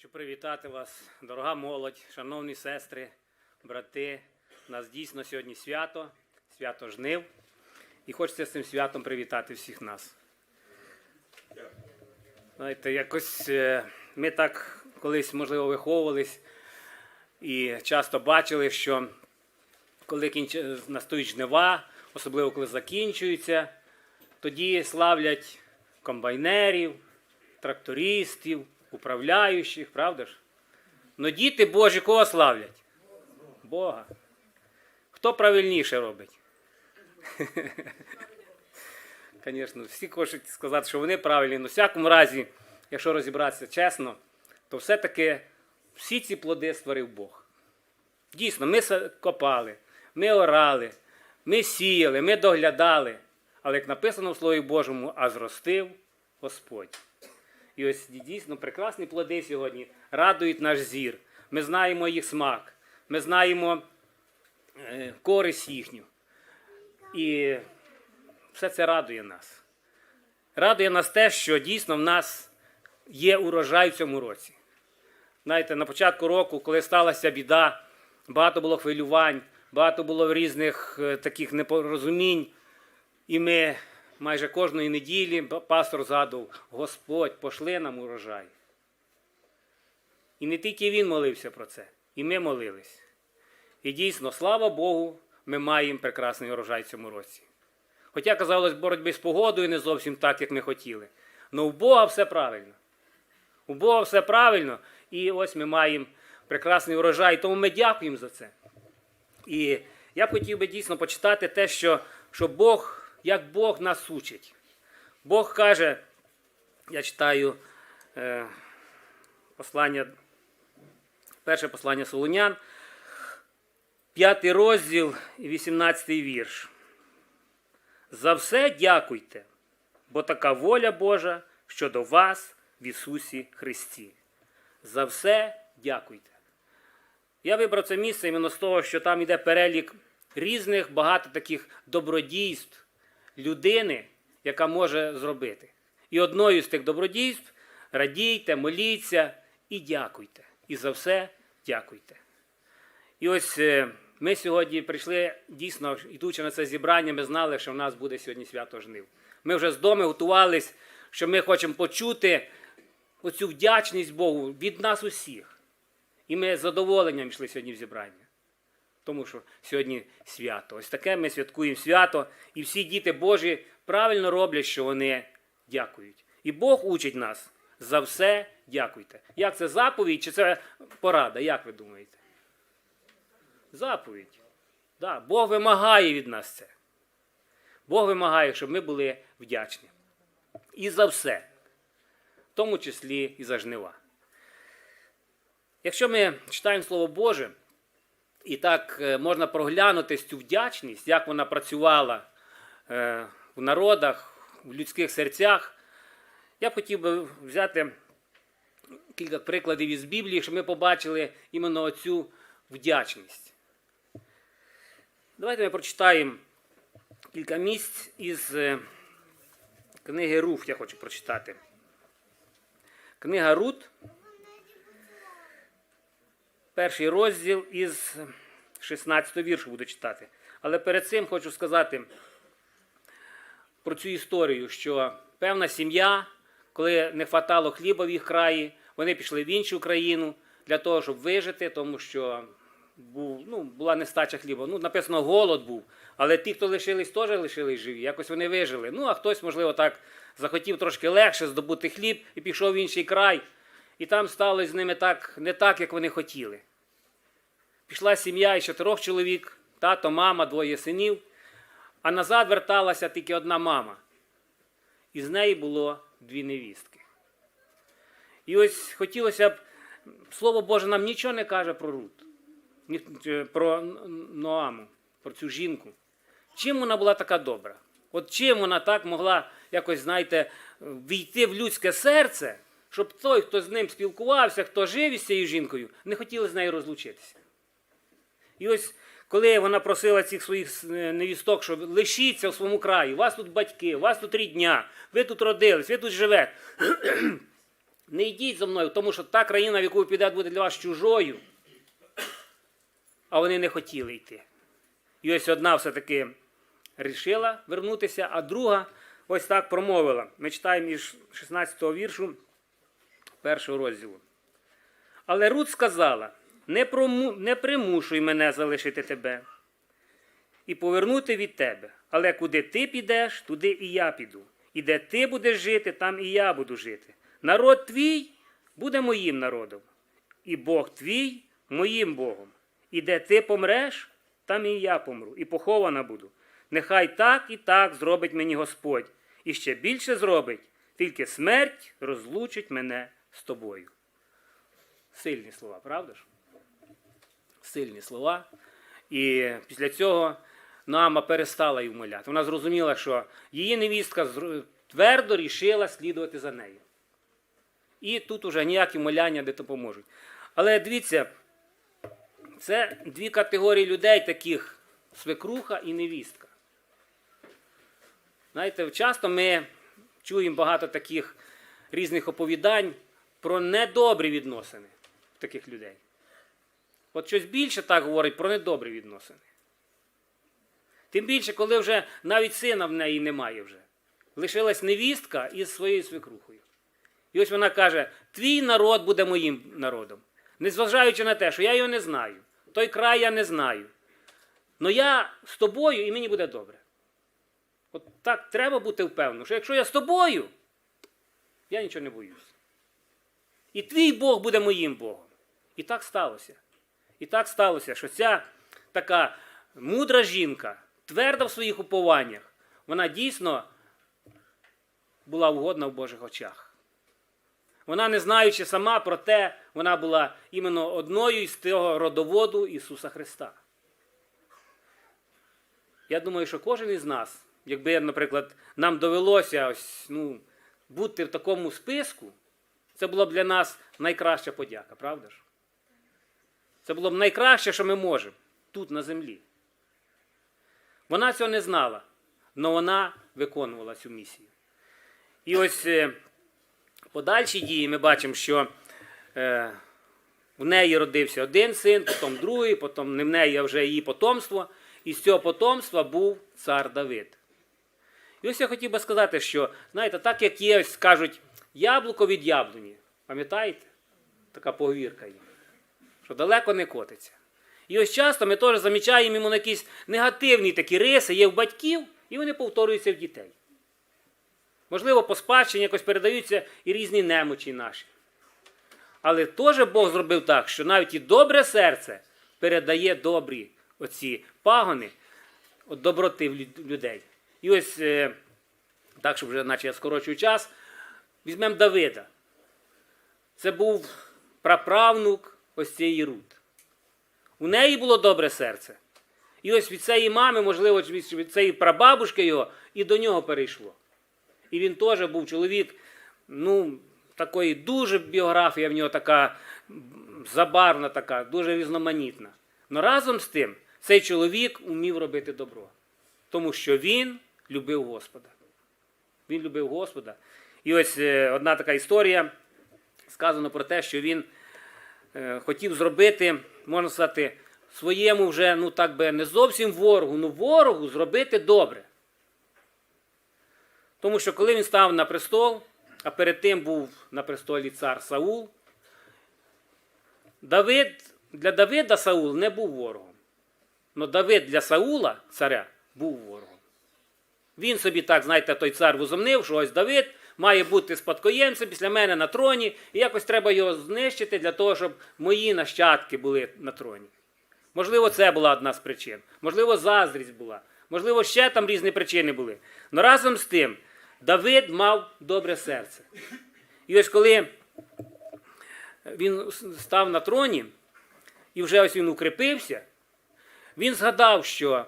Хочу привітати вас, дорога молодь, шановні сестри, брати. У нас дійсно сьогодні свято, свято жнив. І хочеться з цим святом привітати всіх нас. Знаєте, якось е, ми так колись, можливо, виховувались і часто бачили, що коли кінч... настають жнива, особливо коли закінчуються, тоді славлять комбайнерів, трактористів, управляючих, правда ж? Но діти Божі кого славлять? Бога. Хто правильніше робить? Звісно, всі хочуть сказати, що вони правильні, але в всякому разі, якщо розібратися чесно, то все-таки всі ці плоди створив Бог. Дійсно, ми копали, ми орали, ми сіяли, ми доглядали. Але як написано в Слові Божому, а зростив Господь. І ось дійсно прекрасні плоди сьогодні радують наш зір. Ми знаємо їх смак, ми знаємо е, користь їхню. І все це радує нас. Радує нас те, що дійсно в нас є урожай в цьому році. Знаєте, на початку року, коли сталася біда, багато було хвилювань, багато було різних е, таких непорозумінь. І ми майже кожної неділі пастор згадував, Господь, пошли нам урожай. І не тільки він молився про це, і ми молились. І дійсно, слава Богу, ми маємо прекрасний урожай цьому році. Хоча, казалось, боротьби з погодою не зовсім так, як ми хотіли. Але у Бога все правильно. У Бога все правильно, і ось ми маємо прекрасний урожай, тому ми дякуємо за це. І я б хотів би дійсно почитати те, що, що Бог, як Бог нас учить. Бог каже, я читаю е, послання, перше послання Солунян, п'ятий розділ і 18 вірш. За все дякуйте, бо така воля Божа щодо вас в Ісусі Христі. За все дякуйте. Я вибрав це місце іменно з того, що там йде перелік різних багато таких добродійств людини, яка може зробити. І одною з тих добродійств радійте, моліться і дякуйте. І за все дякуйте. І ось е, ми сьогодні прийшли дійсно, йдучи на це зібрання, ми знали, що в нас буде сьогодні свято жнив. Ми вже з дому готувались, що ми хочемо почути оцю вдячність Богу від нас усіх. І ми з задоволенням йшли сьогодні в зібрання. Тому що сьогодні свято. Ось таке ми святкуємо свято, і всі діти Божі правильно роблять, що вони дякують. І Бог учить нас за все дякуйте. Як це заповідь чи це порада? Як ви думаєте? Заповідь. Да, Бог вимагає від нас це. Бог вимагає, щоб ми були вдячні. І за все, в тому числі і за жнива. Якщо ми читаємо Слово Боже, і так е, можна проглянути цю вдячність, як вона працювала е, в народах, в людських серцях, я б хотів би взяти кілька прикладів із Біблії, щоб ми побачили іменно оцю вдячність. Давайте ми прочитаємо кілька місць із е, книги Руф, я хочу прочитати. Книга Рут, перший розділ із 16 віршу буду читати. Але перед цим хочу сказати про цю історію, що певна сім'я, коли не хватало хліба в їх краї, вони пішли в іншу країну для того, щоб вижити, тому що був, ну, була нестача хліба. Ну, написано, голод був. Але ті, хто лишились, теж лишились живі. Якось вони вижили. Ну, а хтось, можливо, так захотів трошки легше здобути хліб і пішов в інший край. І там сталося з ними так, не так, як вони хотіли. Пішла сім'я із чотирьох чоловік, тато, мама, двоє синів, а назад верталася тільки одна мама. І з неї було дві невістки. І ось хотілося б, Слово Боже нам нічого не каже про Рут, е, про Ноаму, про цю жінку. Чим вона була така добра? От чим вона так могла якось, знаєте, війти в людське серце, щоб той, хто з ним спілкувався, хто жив із цією жінкою, не хотіли з нею розлучитися. І ось коли вона просила цих своїх е, невісток, що лишіться в своєму краї, у вас тут батьки, у вас тут рідня, ви тут родились, ви тут живете. Не йдіть за мною, тому що та країна, в яку ви підете, буде для вас чужою. А вони не хотіли йти. І ось одна все-таки рішила вернутися, а друга ось так промовила. Ми читаємо із 16-го віршу першого розділу. Але Рут сказала: не, прому... не примушуй мене залишити тебе і повернути від тебе. Але куди ти підеш, туди і я піду. І де ти будеш жити, там і я буду жити. Народ твій буде моїм народом, і Бог твій моїм Богом. І де ти помреш, там і я помру, і похована буду. Нехай так і так зробить мені Господь, і ще більше зробить, тільки смерть розлучить мене з тобою. Сильні слова, правда ж? Сильні слова. І після цього Наама перестала її вмоляти. Вона зрозуміла, що її невістка твердо рішила слідувати за нею. І тут уже ніякі моляння не допоможуть. Але дивіться, це дві категорії людей, таких свекруха і невістка. Знаєте, часто ми чуємо багато таких різних оповідань про недобрі відносини таких людей. От щось більше так говорить про недобрі відносини. Тим більше, коли вже навіть сина в неї немає вже. Лишилась невістка із своєю свекрухою. І ось вона каже: твій народ буде моїм народом. Незважаючи на те, що я його не знаю, той край я не знаю. Но я з тобою і мені буде добре. От так треба бути впевненим, що якщо я з тобою, я нічого не боюсь. І твій Бог буде моїм Богом. І так сталося. І так сталося, що ця така мудра жінка, тверда в своїх упованнях, вона дійсно була угодна в Божих очах. Вона, не знаючи сама про те, вона була іменно одною із того родоводу Ісуса Христа. Я думаю, що кожен із нас, якби, наприклад, нам довелося ось, ну, бути в такому списку, це була б для нас найкраща подяка, правда ж? Це було б найкраще, що ми можемо тут на землі. Вона цього не знала, але вона виконувала цю місію. І ось е, подальші дії ми бачимо, що е, в неї родився один син, потім другий, потім не в неї, а вже її потомство. І з цього потомства був цар Давид. І ось я хотів би сказати, що, знаєте, так як є, ось кажуть, яблуко від яблуні. Пам'ятаєте? Така поговірка є. Що далеко не котиться. І ось часто ми теж замічаємо йому якісь негативні такі риси є в батьків, і вони повторюються в дітей. Можливо, по спадщині якось передаються і різні немочі наші. Але теж Бог зробив так, що навіть і добре серце передає добрі оці пагони от доброти в людей. І ось, е, так, щоб вже, наче я скорочую час, візьмемо Давида. Це був праправнук ось цієї Рут. У неї було добре серце. І ось від цієї мами, можливо, від цієї прабабушки його, і до нього перейшло. І він теж був чоловік, ну, такої дуже біографія в нього така забарвна, така, дуже різноманітна. Но разом з тим цей чоловік умів робити добро, тому що він любив Господа. Він любив Господа. І ось е, одна така історія сказано про те, що він хотів зробити, можна сказати, своєму вже, ну так би не зовсім ворогу, ну ворогу зробити добре. Тому що коли він став на престол, а перед тим був на престолі цар Саул, Давид, для Давида Саул не був ворогом. Но Давид для Саула, царя, був ворогом. Він собі так, знаєте, той цар возомнив, що ось Давид має бути спадкоємцем після мене на троні, і якось треба його знищити для того, щоб мої нащадки були на троні. Можливо, це була одна з причин. Можливо, заздрість була. Можливо, ще там різні причини були. Но разом з тим, Давид мав добре серце. І ось коли він став на троні, і вже ось він укріпився, він згадав, що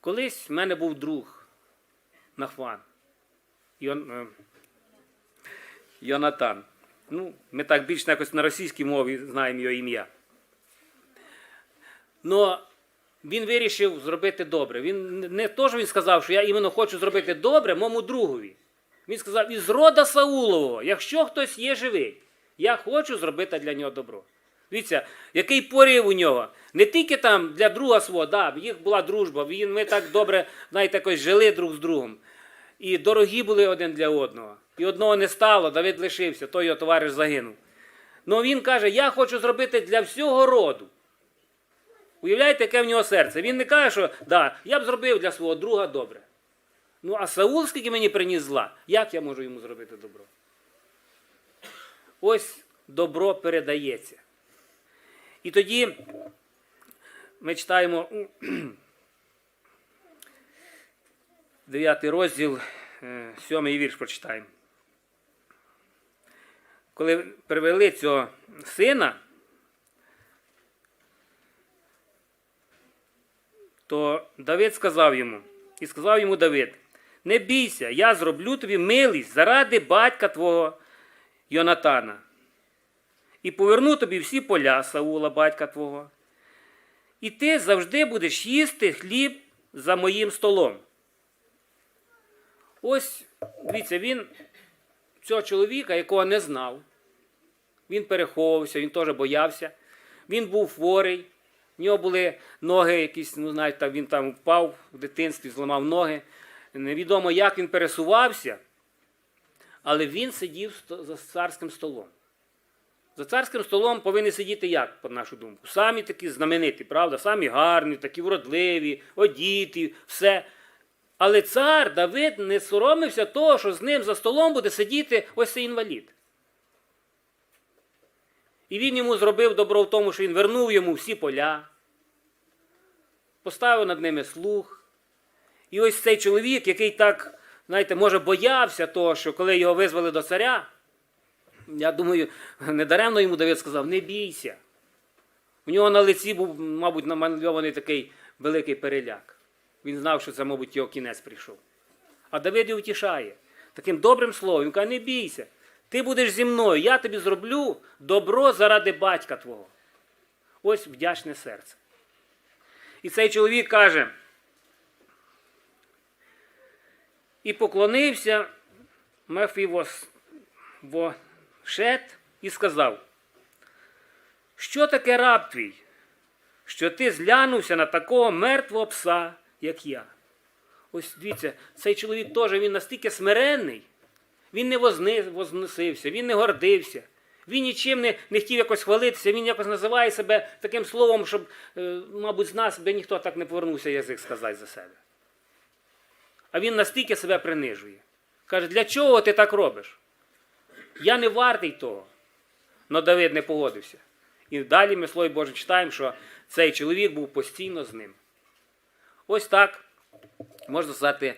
колись в мене був друг Нахван. Йон, е, Йонатан. Ну, ми так більш якось на російській мові знаємо його ім'я. Но він вирішив зробити добре. Він не то, що він сказав, що я іменно хочу зробити добре моєму другові. Він сказав, із рода Саулового, якщо хтось є живий, я хочу зробити для нього добро. Дивіться, який порив у нього. Не тільки там для друга свого, да, їх була дружба, ми так добре, знаєте, якось жили друг з другом. І дорогі були один для одного. І одного не стало, Давид лишився, той його товариш загинув. Ну він каже, я хочу зробити для всього роду. Уявляєте, яке в нього серце? Він не каже, що да, я б зробив для свого друга добре. Ну, а Саул, скільки мені приніс зла, як я можу йому зробити добро? Ось добро передається. І тоді ми читаємо 9 розділ, 7 вірш прочитаємо. Коли привели цього сина, то Давид сказав йому, і сказав йому Давид, не бійся, я зроблю тобі милість заради батька твого Йонатана. І поверну тобі всі поля Саула, батька твого. І ти завжди будеш їсти хліб за моїм столом. Ось, дивіться, він цього чоловіка, якого не знав, він переховувався, він теж боявся. Він був хворий, в нього були ноги якісь, ну знаєте, він там впав в дитинстві, зламав ноги. Невідомо, як він пересувався, але він сидів за царським столом. За царським столом повинні сидіти як, по нашу думку? Самі такі знамениті, правда? Самі гарні, такі вродливі, одіті, все. Але цар Давид не соромився того, що з ним за столом буде сидіти ось цей інвалід. І він йому зробив добро в тому, що він вернув йому всі поля, поставив над ними слух. І ось цей чоловік, який так, знаєте, може, боявся того, що коли його визвали до царя, я думаю, недаремно йому Давид сказав, не бійся. У нього на лиці був, мабуть, намальований такий великий переляк. Він знав, що це, мабуть, його кінець прийшов. А Давид його втішає. Таким добрим словом, він каже, не бійся. Ти будеш зі мною, я тобі зроблю добро заради батька твого. Ось вдячне серце. І цей чоловік каже, і поклонився Мефівошет і сказав, що таке раб твій, що ти зглянувся на такого мертвого пса, як я. Ось дивіться, цей чоловік теж він настільки смиренний, він не возносився, він не гордився. Він нічим не, не хотів якось хвалитися, він якось називає себе таким словом, щоб, е, мабуть, з нас би ніхто так не повернувся язик сказати за себе. А він настільки себе принижує. Каже, для чого ти так робиш? Я не вартий того. Но Давид не погодився. І далі ми в Слові Боже читаємо, що цей чоловік був постійно з ним. Ось так, можна сказати,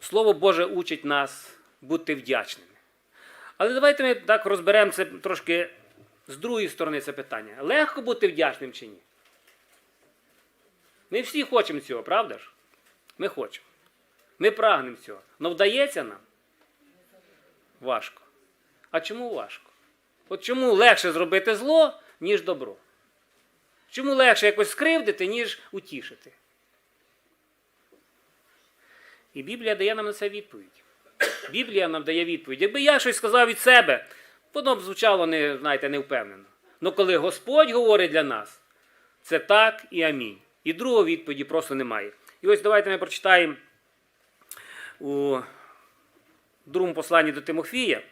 Слово Боже учить нас бути вдячними. Але давайте ми так розберемо це трошки з другої сторони це питання. Легко бути вдячним чи ні? Ми всі хочемо цього, правда ж? Ми хочемо. Ми прагнемо цього. Але вдається нам? Важко. А чому важко? От чому легше зробити зло, ніж добро? Чому легше якось скривдити, ніж утішити? І Біблія дає нам на це відповідь. Біблія нам дає відповідь. Якби я щось сказав від себе, воно б звучало не, знаєте, невпевнено. Але коли Господь говорить для нас, це так і амінь. І другої відповіді просто немає. І ось давайте ми прочитаємо у другому посланні до Тимофія.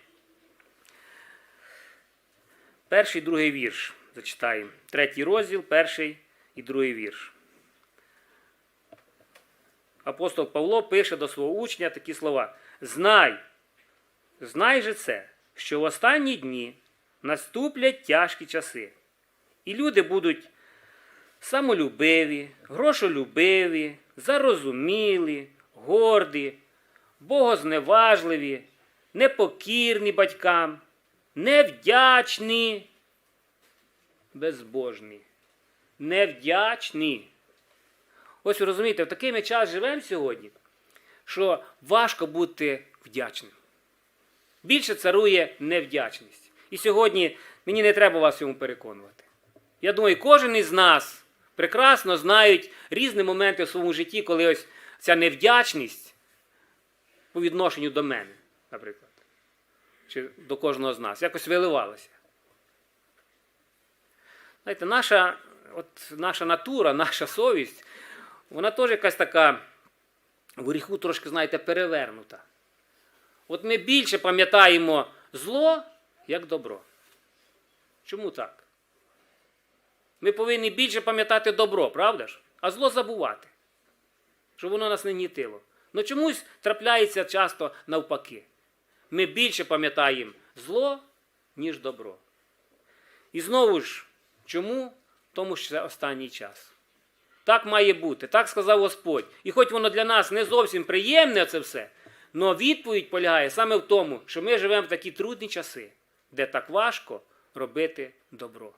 Перший другий вірш зачитаємо. Третій розділ, перший і другий вірш. Апостол Павло пише до свого учня такі слова: Знай, знай же це, що в останні дні наступлять тяжкі часи, і люди будуть самолюбиві, грошолюбиві, зарозумілі, горді, богозневажливі, непокірні батькам, невдячні, безбожні, невдячні. Ось розумієте, в такий ми час живемо сьогодні, що важко бути вдячним. Більше царує невдячність. І сьогодні мені не треба вас цьому переконувати. Я думаю, кожен із нас прекрасно знають різні моменти в своєму житті, коли ось ця невдячність по відношенню до мене. наприклад. Чи до кожного з нас. Якось виливалося. Знаєте, наша, от наша натура, наша совість, вона теж якась така в гріху трошки, знаєте, перевернута. От ми більше пам'ятаємо зло, як добро. Чому так? Ми повинні більше пам'ятати добро, правда ж? А зло забувати, щоб воно нас не гнітило. Ну чомусь трапляється часто навпаки. Ми більше пам'ятаємо зло, ніж добро. І знову ж, чому? Тому що це останній час. Так має бути, так сказав Господь. І хоч воно для нас не зовсім приємне це все, але відповідь полягає саме в тому, що ми живемо в такі трудні часи, де так важко робити добро.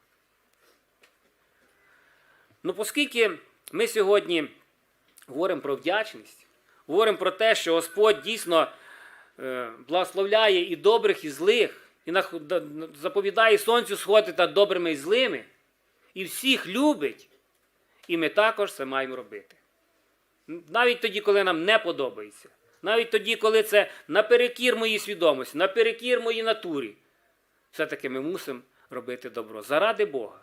Ну, оскільки ми сьогодні говоримо про вдячність, говоримо про те, що Господь дійсно е, благословляє і добрих, і злих, і заповідає сонцю сходити та добрими і злими, і всіх любить, і ми також це маємо робити. Навіть тоді, коли нам не подобається, навіть тоді, коли це наперекір моїй свідомості, наперекір моїй натурі, все-таки ми мусимо робити добро заради Бога.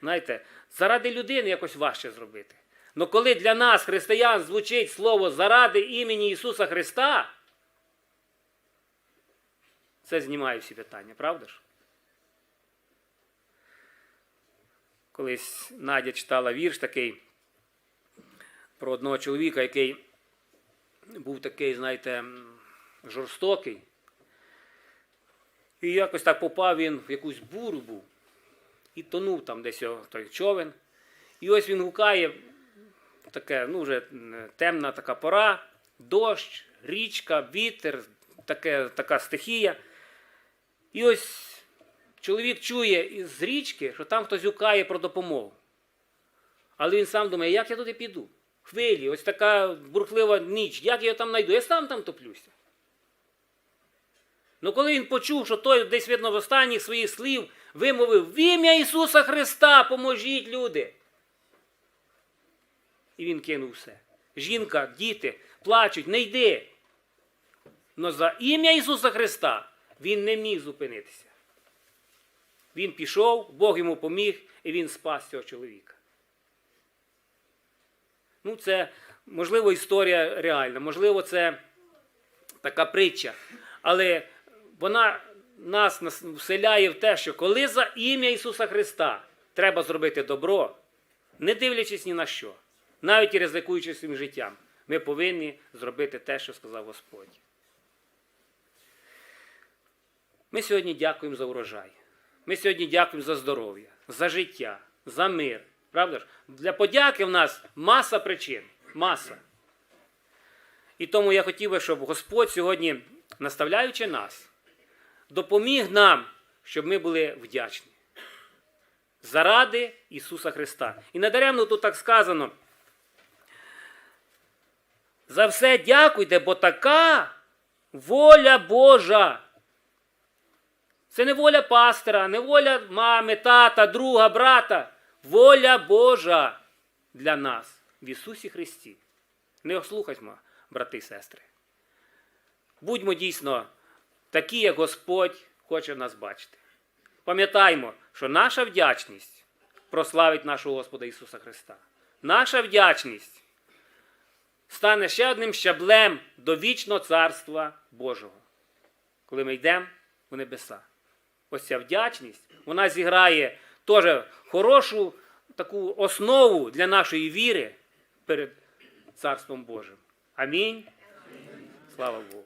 Знаєте, заради людини якось важче зробити. Але коли для нас, християн, звучить слово заради імені Ісуса Христа, це знімає всі питання, правда ж? Колись Надя читала вірш такий про одного чоловіка, який був такий, знаєте, жорстокий. І якось так попав він в якусь буру був і тонув там десь той човен. І ось він гукає, таке, ну вже темна така пора, дощ, річка, вітер, таке, така стихія. І ось чоловік чує із річки, що там хтось гукає про допомогу. Але він сам думає, як я туди піду? Хвилі, ось така бурхлива ніч, як я його там знайду? Я сам там топлюся. Ну коли він почув, що той десь, видно, в останніх своїх слів вимовив в ім'я Ісуса Христа, поможіть люди. І він кинув все. Жінка, діти плачуть, не йди. Но за ім'я Ісуса Христа він не міг зупинитися. Він пішов, Бог йому поміг, і він спас цього чоловіка. Ну, це, можливо, історія реальна, можливо, це така притча. Але вона нас вселяє в те, що коли за ім'я Ісуса Христа треба зробити добро, не дивлячись ні на що, навіть і ризикуючи своїм життям, ми повинні зробити те, що сказав Господь. Ми сьогодні дякуємо за урожай. Ми сьогодні дякуємо за здоров'я, за життя, за мир. Правда ж? Для подяки в нас маса причин. Маса. І тому я хотів би, щоб Господь сьогодні, наставляючи нас, допоміг нам, щоб ми були вдячні. Заради Ісуса Христа. І надаремно тут так сказано. За все дякуйте, бо така воля Божа. Це не воля пастора, не воля мами, тата, друга, брата. Воля Божа для нас в Ісусі Христі. Не ослухаймо, брати і сестри. Будьмо дійсно такі, як Господь хоче нас бачити. Пам'ятаймо, що наша вдячність прославить нашого Господа Ісуса Христа. Наша вдячність стане ще одним щаблем до вічного Царства Божого, коли ми йдемо у небеса. Ось ця вдячність, вона зіграє теж хорошу таку основу для нашої віри перед Царством Божим. Амінь. Слава Богу.